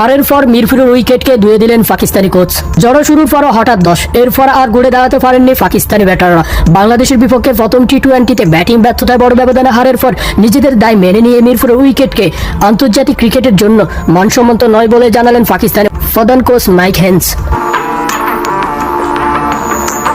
হারের পর মিরপুরের উইকেটকে ধুয়ে দিলেন পাকিস্তানি কোচ। জড়ো শুরুর পরও হঠাৎ দশ। এরপর আর ঘুরে দাঁড়াতে পারেননি পাকিস্তানি ব্যাটাররা। বাংলাদেশের বিপক্ষে প্রথম টি টোয়েন্টিতে ব্যাটিং ব্যর্থতায় বড় ব্যবধানে হারের পর নিজেদের দায় মেনে নিয়ে মিরপুরের উইকেটকে আন্তর্জাতিক ক্রিকেটের জন্য মানসম্মত নয় বলে জানালেন পাকিস্তানের প্রধান কোচ মাইক হেন্স।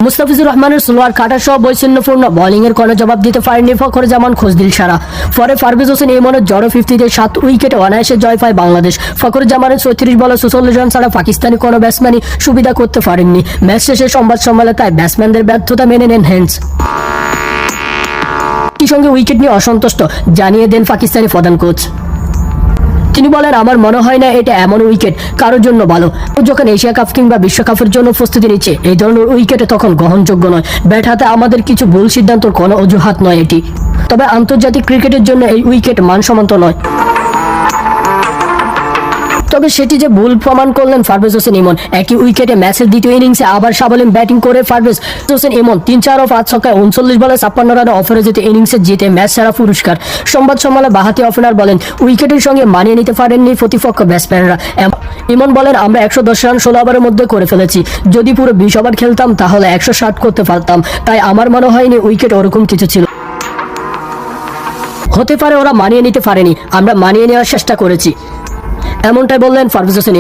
মুস্তাফিজুর রহমানের সোলোয়ার কাটা সহ বৈষণ্যপূর্ণ বোলিং এর কোনো জবাব দিতে পারেননি ফখর জামান, খোঁজদিল সারা। পরে ফারবিজ হোসেন ইমনের জড়ো ফিফটিতে সাত উইকেটে, অনায়াসে জয় পায় বাংলাদেশ। ফখর জামানের চৌত্রিশ বলে সুচল্লিশ রান ছাড়া পাকিস্তানি কোনো ব্যাটসম্যানই সুবিধা করতে পারেননি। ম্যাচ শেষে সংবাদ সম্মেলনে তাই ব্যাটসম্যানদের ব্যর্থতা মেনে নেন হ্যান্স সঙ্গে উইকেট নিয়ে অসন্তুষ্ট, জানিয়ে দেন পাকিস্তানি প্রধান কোচ তিনি বলেন, আমার মনে হয় না এটা এমন উইকেট কারোর জন্য ভালো। যখন এশিয়া কাপ কিংবা বিশ্বকাপের জন্য প্রস্তুতি নিচ্ছে, এই ধরনের উইকেটে তখন গ্রহণযোগ্য নয়। ব্যাট হাতে আমাদের কিছু ভুল সিদ্ধান্তর কোনো অজুহাত নয় এটি। তবে আন্তর্জাতিক ক্রিকেটের জন্য এই উইকেট মানসম্মত নয়। তবে সেটি যে ভুল প্রমাণ করলেন ফারভেজ হোসেন ইমন। একই উইকেটে ম্যাচের দ্বিতীয় ইনিংসে আবার সাবলীন ব্যাটিং করে ফারভেজ হোসেন ইমন। তিন চার ও পাঁচ ছক্কায় উনচল্লিশ বলে ছাপ্পান্ন রানে অপরাজিত ইনিংসে জিতে ম্যাচ সেরা পুরস্কার। সংবাদ সম্মেলনে বাহাতি ওপেনার বলেন উইকেটের সঙ্গে মানিয়ে নিতে পারেননি প্রতিপক্ষ ব্যাটসম্যানরা ইমন বলেন, আমরা একশো দশ রান ষোলো ওভারের মধ্যে করে ফেলেছি। যদি পুরো বিশ ওভার খেলতাম, তাহলে একশো ষাট করতে পারতাম। তাই আমার মনে হয়নি উইকেট ওরকম কিছু ছিল। হতে পারে ওরা মানিয়ে নিতে পারেনি। আমরা মানিয়ে নেওয়ার চেষ্টা করেছি। এমনটাই বললেন ফারভেজ হোসেন